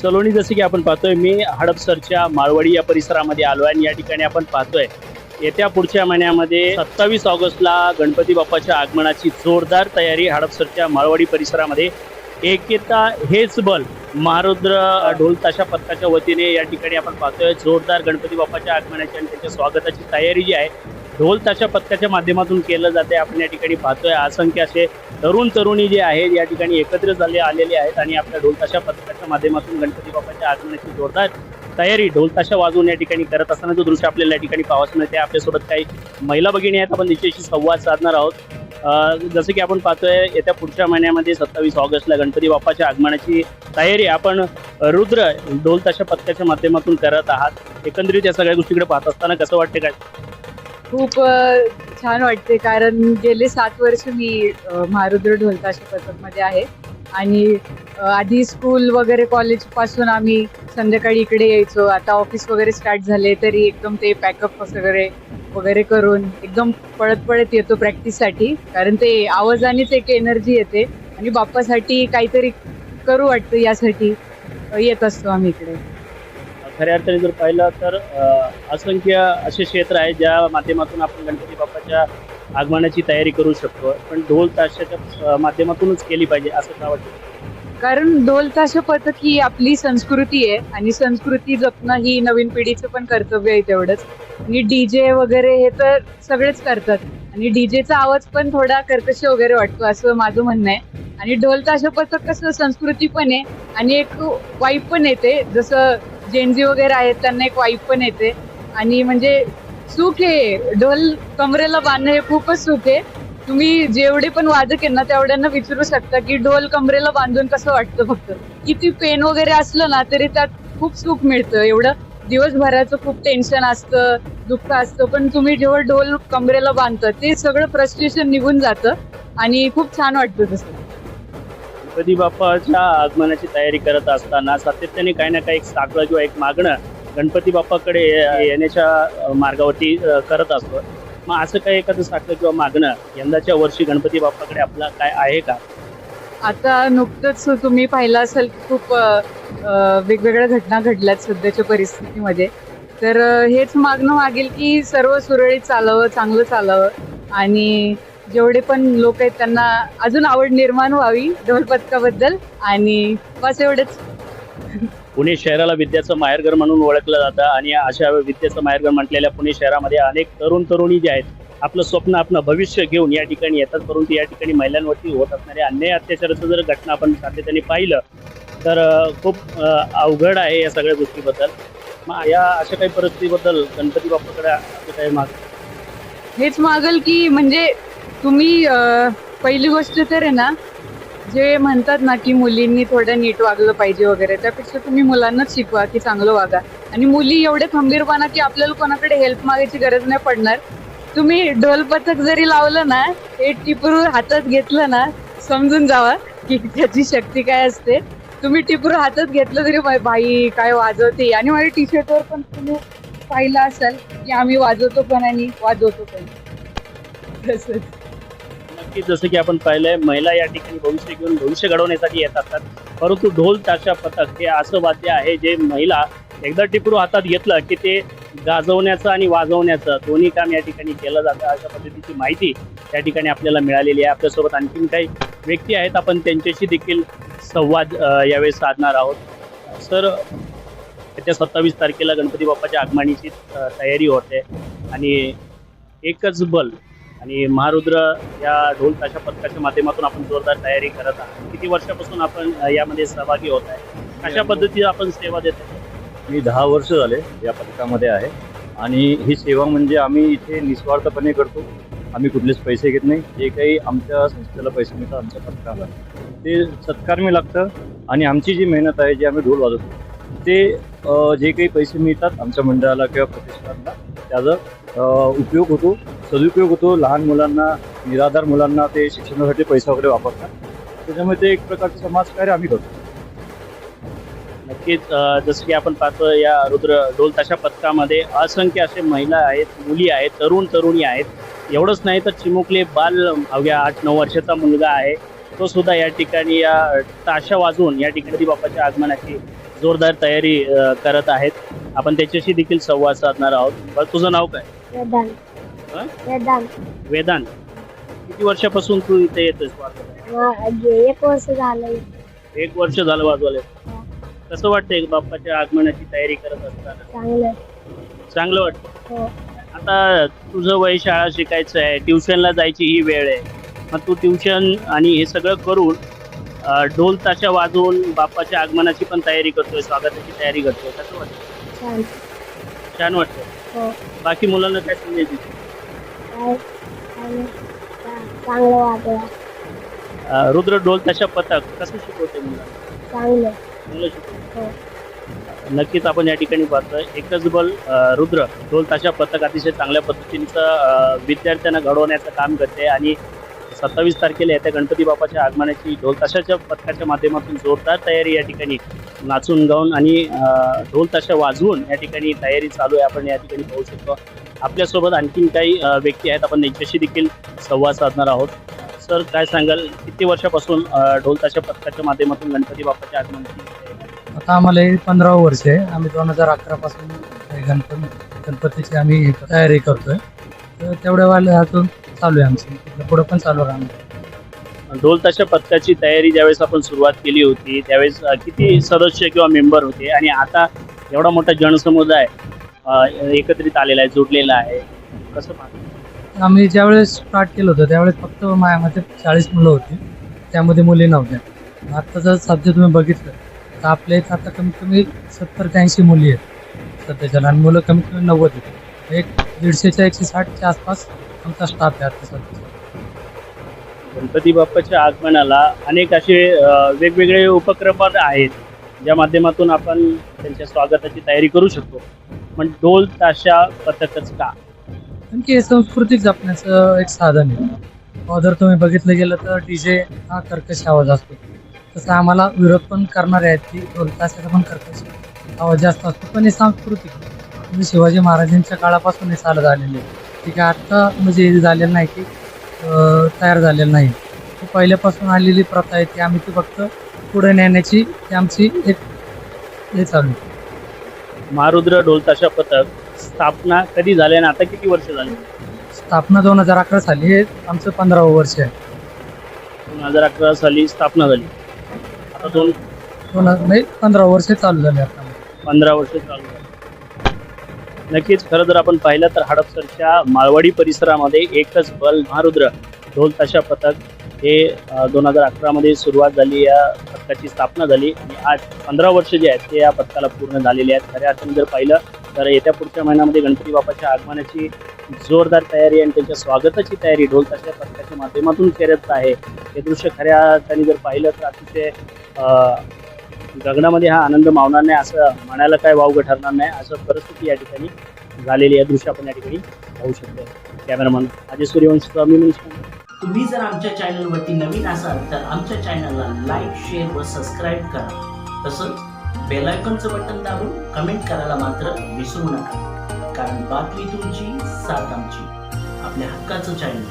सलोनी जसं की आपण पाहतोय मी हडपसरच्या माळवाडी या परिसरामध्ये आलो आहे आणि या ठिकाणी आपण पाहतोय येत्या पुढच्या महिन्यामध्ये सत्तावीस ऑगस्टला गणपती बाप्पाच्या आगमनाची जोरदार तयारी हडपसरच्या माळवाडी परिसरामध्ये. एकेता हेच बल महारुद्र ढोल ताशा पथकाच्या वतीने या ठिकाणी आपण पाहतोय जोरदार गणपती बाप्पाच्या आगमनाची आणि त्याच्या स्वागताची तयारी जी आहे ढोल ताशा पथकाच्या माध्यमातून केलं जाते. आपण या ठिकाणी पाहतोय असंख्य असे तरुण तरुणी जे आहेत या ठिकाणी एकत्र झाले आलेले आहेत आणि आपल्या ढोल ताशा पथकाच्या माध्यमातून गणपती बाप्पाच्या आगमनाची जोरदार तयारी ढोल ताशा वाजवून या ठिकाणी करत असताना जो दृश्य आपल्याला या ठिकाणी पाहावंच मिळते आपल्यासोबत काही महिला भगिनी आहेत. आपण तिच्याशी संवाद साधणार आहोत. जसं की आपण पाहतोय येत्या पुढच्या महिन्यामध्ये सत्तावीस ऑगस्टला गणपती बाप्पाच्या आगमनाची तयारी आपण रुद्र ढोल ताशा पथकाच्या माध्यमातून करत आहात. एकंदरीत या सगळ्या गोष्टीकडे पाहत असताना कसं वाटते काय? खूप छान वाटते. कारण गेले सात वर्ष मी महारुद्र ढोलताशा पथकमध्ये आहे. आणि आधी स्कूल वगैरे कॉलेजपासून आम्ही संध्याकाळी इकडे यायचो. आता ऑफिस वगैरे स्टार्ट झाले तरी एकदम ते पॅकअप वगैरे वगैरे करून एकदम पळत पळत येतो प्रॅक्टिससाठी कारण ते आवाजानेच एक एनर्जी येते. आणि बाप्पासाठी काहीतरी करू वाटतं यासाठी. येत असतो आम्ही इकडे. खऱ्या अर्थाने जर पाहिलं तर असंख्य असे क्षेत्र आहे ज्या माध्यमातून आपण गणपती बाप्पाच्या आगमनाची तयारी करू शकतो. पण ढोल ताशाच्या माध्यमातूनच केली पाहिजे असं का वाटतं? कारण ढोल ताशा पथक ही आपली संस्कृती आहे आणि संस्कृती जपणं ही नवीन पिढीचं पण कर्तव्य आहे तेवढंच. आणि डी जे वगैरे हे तर सगळेच करतात. आणि डीजेचा आवाज पण थोडा कर्कश वगैरे वाटतो असं माझं म्हणणं आहे. आणि ढोल ताशा पथक कसं संस्कृती पण आहे आणि एक वाईब पण येते. जसं जेनजी वगैरे आहेत त्यांना एक वाईफ पण येते. आणि म्हणजे सुख आहे. ढोल कमरेला बांधणं हे खूपच सुख आहे. तुम्ही जेवढे पण वादक आहे ना तेवढ्यांना विचारू शकता की ढोल कमरेला बांधून कसं वाटतं फक्त. किती पेन वगैरे असलं ना तरी त्यात खूप सुख मिळतं. एवढं दिवसभराचं खूप टेन्शन असतं दुःख असतं. पण तुम्ही जेव्हा ढोल कमरेला बांधता ते सगळं फ्रस्ट्रेशन निघून जातं. आणि खूप छान वाटतं तसं. गणपती बाप्पाच्या आगमनाची तयारी करत असताना सातत्याने काही ना काही एक साकडं किंवा एक मागणं गणपती बाप्पाकडे ये- येण्याच्या मार्गावरती करत असतो. मग असं काही एखादं साकडं किंवा मागणं यंदाच्या वर्षी गणपती बाप्पाकडे आपला काय आहे का? आता नुकतंच तुम्ही पाहिलं असेल की खूप वेगवेगळ्या घटना घडल्यात सध्याच्या परिस्थितीमध्ये. तर हेच मागणं मागेल की सर्व सुरळीत चालावं चांगलं चालावं आणि जेवढे पण लोक आहेत त्यांना अजून आवड निर्माण व्हावी ढोल पथकाबद्दल. आणि बस एवढंच. पुणे शहराला विद्याचं माहेरघर म्हणून ओळखलं जातं आणि अशा विद्याचं माहेरघर म्हटलेल्या पुणे शहरामध्ये अनेक तरुण तरुणी जे आहेत आपलं स्वप्न आपलं भविष्य घेऊन या ठिकाणी येतात. परंतु या ठिकाणी महिलांवरती होत असणारे अन्याय अत्याचाराचं जर घटना आपण सातत्याने पाहिलं तर खूप अवघड आहे या सगळ्या गोष्टीबद्दल. मग या अशा काही परिस्थितीबद्दल गणपती बाप्पाकडे असं काही माग? हेच मागल की म्हणजे तुम्ही पहिली गोष्ट तर आहे ना जे म्हणतात ना की मुलींनी थोडं नीट वागलं पाहिजे वगैरे त्यापेक्षा तुम्ही मुलांनाच शिकवा की चांगलं वागा. आणि मुली एवढे खंबीरपणा की आपल्याला कोणाकडे हेल्प मागायची गरज नाही पडणार. तुम्ही ढोल पथक जरी लावलं ना हे टिपरू हातात घेतलं ना समजून जावा की त्याची शक्ती काय असते. तुम्ही टिपरू हातात घेतलं तरी बाई काय वाजवते? आणि माझ्या टी शर्टवर पण तुम्ही पाहिलं असाल की आम्ही वाजवतो पण आणि वाजवतो पण. तसंच नक्कीच जसं की आपण पाहिलंय महिला या ठिकाणी भविष्य घेऊन भविष्य घडवण्यासाठी येत असतात परंतु ढोल ताशा पथक हे असं वाद्य आहे जे महिला एकदा टिपरू हातात घेतलं की ते गाजवण्याचं आणि वाजवण्याचं दोन्ही काम या ठिकाणी केलं जातं. अशा पद्धतीची माहिती या ठिकाणी आपल्याला मिळालेली आहे. आपल्यासोबत आणखीन काही व्यक्ती आहेत. आपण त्यांच्याशी देखील संवाद अ, यावेळी साधणार आहोत. सर त्याच्या सत्तावीस तारखेला गणपती बाप्पाच्या आगमनाची अ, तयारी होते आणि एकच बल आणि महारुद्र या ढोल ताशा पथकाच्या माध्यमातून आपण जोरदार तयारी करत आहोत. किती वर्षापासून आपण यामध्ये सहभागी होत आहे? कशा पद्धतीने आपण सेवा देत आहे मी दहा वर्ष झाले या पथकामध्ये आहे. आणि ही सेवा म्हणजे आम्ही इथे निस्वार्थपणे करतो. आम्ही कुठलेच पैसे घेत नाही. जे काही आमच्या संस्थेला पैसे मिळतात आमच्या पथकाला ते सत्कारमी लागतं. आणि आमची जी मेहनत आहे जी आम्ही ढोल वाजवतो ते जे काही पैसे मिळतात आमच्या मंडळाला किंवा प्रतिष्ठानला त्याचा उपयोग होतो. सदुपयोग होतो लहान मुलांना निराधार मुलांना ते शिक्षणासाठी पैसा वगैरे वापरतात. त्याच्यामुळे ते एक प्रकारचं समाजकार्य आम्ही करतो. नक्कीच जसं की आपण पाहतो या रुद्र ढोल ताशा पथकामध्ये असंख्य असे महिला आहेत मुली आहेत तरुण तरुणी आहेत. एवढंच नाही तर चिमुकले बाल अवघ्या आठ नऊ वर्षाचा मुलगा आहे. तो सुद्धा या ठिकाणी या ताशा वाजवून या ठिकाणी बाप्पाच्या आगमनाची जोरदार तयारी करत आहेत. आपण त्याच्याशी देखील संवाद साधणार आहोत. तुझं नाव काय? हं? वेदांत. वेदांत. किती वर्षापासून तू इथे येतोय एक वर्ष झालं एक वर्ष झालं वाजवाले हा. कसं वाटतंय बाप्पाच्या आगमनाची तयारी करत असताना? चांगलं चांगलं वाटतं हो. आता तुझं वय शाळा शिकायचं आहे ट्युशनला जायची ही वेळ आहे. मग तू ट्युशन आणि हे सगळं करून अ, ढोल ताशा वाजवून बाप्पाच्या आगमनाची पण तयारी करतोय स्वागताची तयारी करतोय. कसं वाटतं छान. छान वाटतं हो. बाकी मुलांना काय संदेश देतो? चांगलं वाटलं अ, रुद्र ढोल ताशा पथक कसं शिकवते मुलांना चांगलं. चांगलं शिकवते. हो. नक्कीच आपण या ठिकाणी पाहतोय. एकच बल अ, रुद्र ढोल ताशा पथक अतिशय चांगल्या पद्धतीचं अ, विद्यार्थ्यांना घडवण्याचं काम करते आणि सत्तावीस तारखेला येत्या गणपती बाप्पाच्या आगमनाची ढोल ताशाच्या पथकाच्या माध्यमातून जोरदार तयारी या ठिकाणी नाचून गाऊन आणि ढोल ताशा वाजवून या ठिकाणी तयारी चालू आहे. आपण या ठिकाणी पाहू शकतो. आपल्यासोबत आणखीन काही व्यक्ती आहेत. आपण त्यांच्याशी देखील संवाद साधणार आहोत. सर काय सांगाल? किती वर्षापासून ढोल ताशा पथकाच्या माध्यमातून गणपती बाप्पाच्या आगमनाची आता आम्हाला हे पंधरा वर्ष आहे. आम्ही दोन हजार अकरापासून गणपती गणपतीची आम्ही तयारी करतोय. तर तेवढ्या वेळातून चालू आहे आमची. पुढं पण चालू राहणार. ढोल ताशा पथकाची तयारी ज्यावेळेस आपण सुरुवात केली होती त्यावेळेस अ, किती सदस्य किंवा मेंबर होते आणि आता एवढा मोठा जनसमुदाय अ, एकत्रित आलेला आहे जोडलेला आहे. कसं पाहता? आम्ही ज्यावेळेस स्टार्ट केलं होतं त्यावेळेस फक्त माझ्यामध्ये चाळीस मुलं होती. त्यामध्ये मुली नव्हत्या. आता जर सध्या तुम्ही बघितलं तर आपल्या इथं आता कमीत कमी सत्तर ते ऐंशी मुली आहेत सध्याच्या. आणि मुलं कमीत कमी नव्वद आहेत. एक दीडशेच्या एकशे साठच्या आसपास आमचा स्टाफ आहे आता सध्या गणपती बाप्पाच्या आगमनाला अनेक असे अ, वेगवेगळे उपक्रम आहेत ज्या माध्यमातून आपण त्यांच्या स्वागताची तयारी करू शकतो. पण ढोल ताशा पथकच का? की हे सांस्कृतिक जपण्याचं एक साधन आहे. जर तुम्ही बघितलं गेलं तर डीजे हा कर्कश आवाज असतो. तसं आम्हाला विरोध पण करणारे आहेत की ढोल ताशाचा पण कर्कश आवाज जास्त असतो पण हे सांस्कृतिक. म्हणजे शिवाजी महाराजांच्या काळापासून हे चालत आलेले आहे. ठीक आहे आत्ता म्हणजे हे झालेलं नाही की तयार झालेलं नाही. ती पहिल्यापासून आलेली प्रथा आहे ती आम्ही ती फक्त पुढे नेण्याची ती आमची एक हे चालू आहे. महारुद्र ढोल ताशा पथक स्थापना कधी झाली आणि आता किती वर्ष झाली? स्थापना दोन हजार अकरा साली हे आमचं पंधरावं वर्ष आहे. दोन हजार अकरा साली स्थापना झाली. आता दोन दोन हजार म्हणजे पंधरा वर्ष चालू झाले आता. पंधरा वर्ष चालू आहे. नक्कीच खरं जर आपण पाहिलं तर हडपसरच्या माळवाडी परिसरामध्ये एकच बल महारुद्र ढोल ताशा पथक हे दोन हजार अकरामध्ये सुरुवात झाली या पथकाची स्थापना झाली. आणि आज पंधरा वर्ष जे आहेत ते या पथकाला पूर्ण झालेले आहेत. खऱ्या अर्थाने जर पाहिलं तर येत्या पुढच्या महिन्यामध्ये गणपती बाप्पाच्या आगमनाची जोरदार तयारी आणि त्यांच्या स्वागताची तयारी ढोल ताशा पथकाच्या माध्यमातून करत आहे. हे दृश्य खऱ्या अर्थाने जर पाहिलं तर अतिशय गगनामध्ये हा आनंद मावणार नाही असं म्हणायला काय वावगं ठरणार नाही असं परिस्थिती या ठिकाणी झालेली आहे. दृश्य आपण या ठिकाणी पाहू शकतो. कॅमेरामन अजय सूर्यवंशी स्वामी तुम्ही जर आमच्या चॅनलवरती नवीन असाल तर आमच्या चॅनलला लाईक शेअर व सबस्क्राईब करा. तसंच बेलायकॉनचं बटन दाबून कमेंट करायला मात्र विसरू नका. कारण बातमी तुमची साथ आमची. आपल्या हक्काचं चॅनल